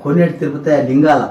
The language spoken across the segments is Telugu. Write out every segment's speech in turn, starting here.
కొన్నేటి తిరుపతయ్య లింగాల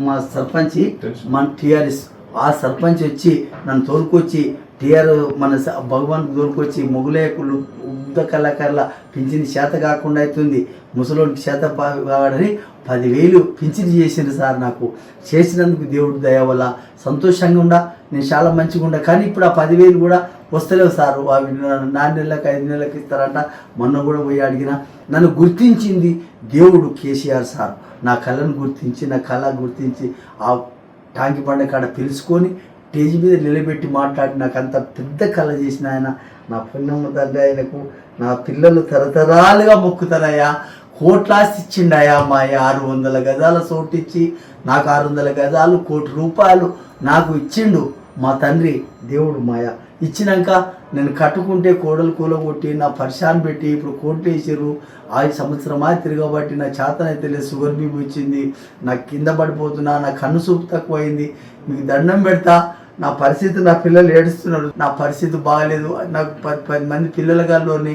మా సర్పంచి మన టిఆర్ఎస్ ఆ సర్పంచ్ వచ్చి నన్ను తోలుకొచ్చి టిఆర్ మన భగవాన్ తోలుకొచ్చి మొగులేకులు ఉద్ద కళాకారుల పింఛని చేత కాకుండా అవుతుంది ముసలోనికి చేత కావాలని పదివేలు పింఛని చేసిండు సార్ నాకు. చేసినందుకు దేవుడి దయ వల్ల సంతోషంగా ఉండా నేను చాలా మంచిగా ఉండా. కానీ ఇప్పుడు ఆ పదివేలు కూడా వస్తలేవు సార్. అవి నాలుగు నెలలకు ఐదు నెలలకు ఇస్తారంట. మొన్న కూడా పోయి అడిగిన నన్ను గుర్తించింది దేవుడు కేసీఆర్ సార్. నా కళను గుర్తించి నా కళ గుర్తించి ఆ టాంకి పండ కాడ పిలుచుకొని స్టేజ్ మీద నిలబెట్టి మాట్లాడి నాకు అంత పెద్ద కళ చేసిన ఆయన. నా పుణ్యమ్మ తండ్రి ఆయనకు నా పిల్లలు తరతరాలుగా మొక్కుతారయ్యా. కోట్లాస్తి ఇచ్చిండాయా మా ఆరు వందల గజాల చోటు ఇచ్చి నాకు ఆరు వందల గజాలు కోటి రూపాయలు నాకు ఇచ్చిండు మా తండ్రి దేవుడు మాయ. ఇచ్చినాక నేను కట్టుకుంటే కోడలు కూలగొట్టి నా పరిశాన్ పెట్టి ఇప్పుడు కోట్లు వేసారు ఐదు సంవత్సరమా తిరగబట్టి నా చేతనైతే లేదు షుగర్ బీబీ వచ్చింది. నా కింద పడిపోతున్నా నా కన్ను చూపు తక్కువైంది మీకు దండం పెడతా. నా పరిస్థితి నా పిల్లలు ఏడుస్తున్నారు నా పరిస్థితి బాగలేదు. నాకు పది పది మంది పిల్లల గాల్లోని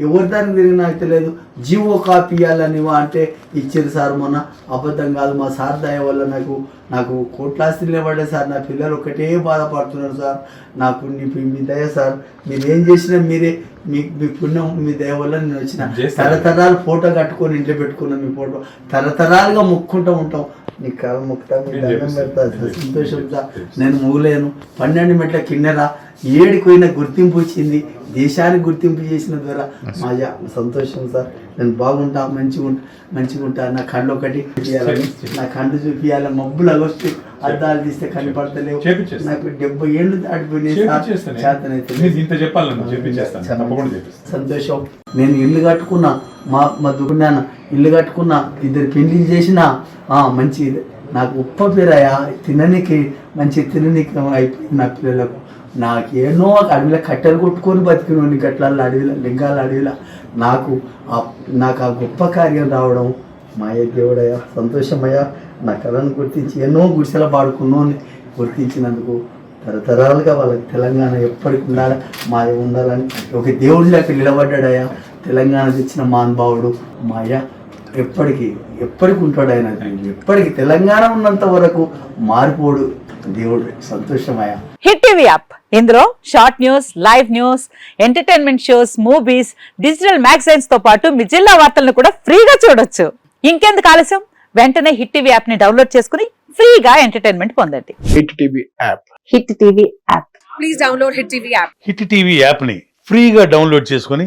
ఎవరి దానికి తిరిగినా అయితే లేదు. జీవో కాపీ ఇవ్వాలని అంటే ఇచ్చారు సార్ మొన్న. అబద్ధం కాదు మా సార్ దయ వల్ల నాకు నాకు కోట్లాస్తి నిలబడే సార్. నా పిల్లలు ఒకటే బాధపడుతున్నారు సార్. నాకు మీ దయ సార్. మీరు ఏం చేసినా మీరే మీ మీ పుణ్యం మీ దయ వల్ల నేను వచ్చిన. తరతరాలు ఫోటో కట్టుకొని ఇంట్లో పెట్టుకున్నాం మీ ఫోటో. తరతరాలుగా మొక్కుంటూ ఉంటాం. నీ కాలు మొక్కుతా మీ నేను దండం. పెడతా నేను సంతోషం సార్. చేపిస్తాను. నేను మూలేను. పన్నెండు మెట్ల కిన్నెర ఏడికి పోయిన గుర్తింపు వచ్చింది. దేశానికి గుర్తింపు చేసిన ద్వారా మా సంతోషం సార్. నేను బాగుంటా మంచిగా ఉంటా మంచిగా ఉంటా నా కళ్ళు ఒకటి చూపియాలని నా కళ్ళు చూపియాలి. మబ్బులు అగొస్తే అద్దాలు తీస్తే కనపడతలేవు. నాకు డెబ్బై ఏళ్ళు దాటిపోయినాయి సంతోషం. నేను ఇల్లు కట్టుకున్నా మా మా దుకున్నాన. ఇల్లు కట్టుకున్నా ఇద్దరు పెళ్ళిళ్ళు చేసిన మంచి నాకు ఉప్ప పేరయ్యా తిననీకి మంచి తిననీకి అయిపోయింది నా పిల్లలకు. నాకేనో ఒక అడవిలో కట్టెలు కొట్టుకొని బతికినోని గట్ల అడవిలో లింగాల అడవిలో. నాకు ఆ- నాకు ఆ గొప్ప కార్యం రావడం మాయ దేవుడయ్యా సంతోషమయ్యా. నా కళను గుర్తించి ఎన్నో గుడిసెల పాడుకున్నోని గుర్తించినందుకు తరతరాలుగా వాళ్ళకి తెలంగాణ ఎప్పటికి ఉండాలి మాయ ఉండాలని. ఒక దేవుడి లెక్క నిలబడ్డాడయ్యా తెలంగాణ తెచ్చిన మహానుభావుడు మాయ. ఎప్పటికీ ఎప్పటికి ఉంటాడు ఆయన ఎప్పటికి తెలంగాణ ఉన్నంత వరకు మారిపోడు. దేవుడు సంతోషమయ్యా. Hit TV app. ఇందులో short news live news entertainment shows movies digital మ్యాగజైన్స్తో పాటు మీ జిల్లా వార్తలను కూడా ఫ్రీగా చూడొచ్చు. ఇంకెందుకు ఆలస్యం? వెంటనే హిట్ టీవీ యాప్ని డౌన్లోడ్ చేసుకుని ఫ్రీగా ఎంటర్టైన్మెంట్ పొందండి. Hit TV app. Hit TV app. Please download Hit TV app. Hit TV యాప్ని ఫ్రీగా డౌన్లోడ్ చేసుకొని